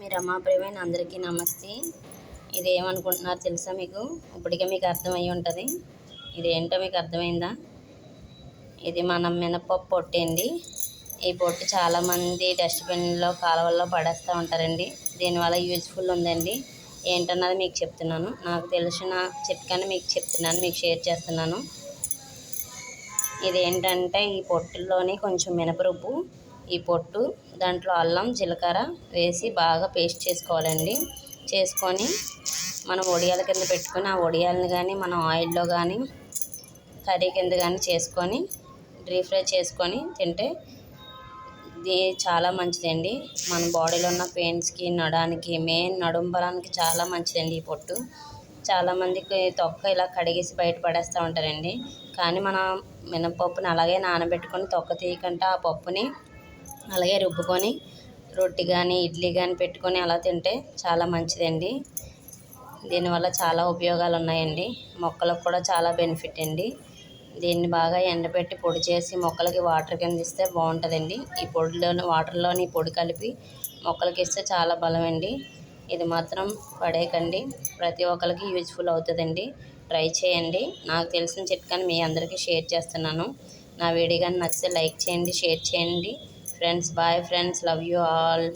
మీ రమా ప్రేమైన అందరికీ నమస్తే. ఇది ఏమనుకుంటున్నారు తెలుసా మీకు? ఇప్పటికే మీకు అర్థమయ్యి ఉంటుంది. ఇది ఏంటో మీకు అర్థమైందా? ఇది మనం మినపప్పు పొట్టు అండి. ఈ పొట్టు చాలామంది డస్ట్బిన్లో కాలువల్లో పడేస్తూ ఉంటారండి. దీనివల్ల యూజ్ఫుల్ ఉందండి. ఏంటన్నది మీకు చెప్తున్నాను. నాకు తెలిసిన చిట్కాని మీకు చెప్తున్నాను. మీకు షేర్ చేస్తున్నాను. ఇది ఏంటంటే ఈ పొట్టుల్లోనే కొంచెం మినపరుపు ఈ పొట్టు దాంట్లో అల్లం జీలకర్ర వేసి బాగా పేస్ట్ చేసుకోవాలండి. చేసుకొని మనం వడియాల కింద పెట్టుకొని ఆ వడియాలని కానీ మనం ఆయిల్లో కానీ కర్రీ కింద కానీ చేసుకొని డీప్ ఫ్రై చేసుకొని తింటే ఇది చాలా మంచిదండి. మన బాడీలో ఉన్న పెయిన్స్కి నడానికి మెయిన్ నడుం బలానికి చాలా మంచిదండి ఈ పొట్టు. చాలామందికి తొక్క ఇలా కడిగేసి బయట పడేస్తూ ఉంటారండి. కానీ మనం మినపప్పుని అలాగే నానబెట్టుకొని తొక్క తీయకుండా ఆ పప్పుని అలాగే రుబ్బుకొని రొట్టి కానీ ఇడ్లీ కానీ పెట్టుకొని అలా తింటే చాలా మంచిదండి. దీనివల్ల చాలా ఉపయోగాలు ఉన్నాయండి మొక్కలకు కూడా చాలా బెనిఫిట్ అండి. దీన్ని బాగా ఎండబెట్టి పొడి చేసి మొక్కలకి వాటర్ కింద ఇస్తే బాగుంటుందండి. ఈ పొడిలోని వాటర్లోని పొడి కలిపి మొక్కలకి ఇస్తే చాలా బలం అండి ఇది మాత్రం పడేయకండి. ప్రతి ఒక్కరికి యూజ్ఫుల్ అవుతుందండి. ట్రై చేయండి. నాకు తెలిసిన చిట్కాని మీ అందరికీ షేర్ చేస్తున్నాను. నా వీడియో కానీ నచ్చితే లైక్ చేయండి షేర్ చేయండి. friends. Bye, friends. Love you all.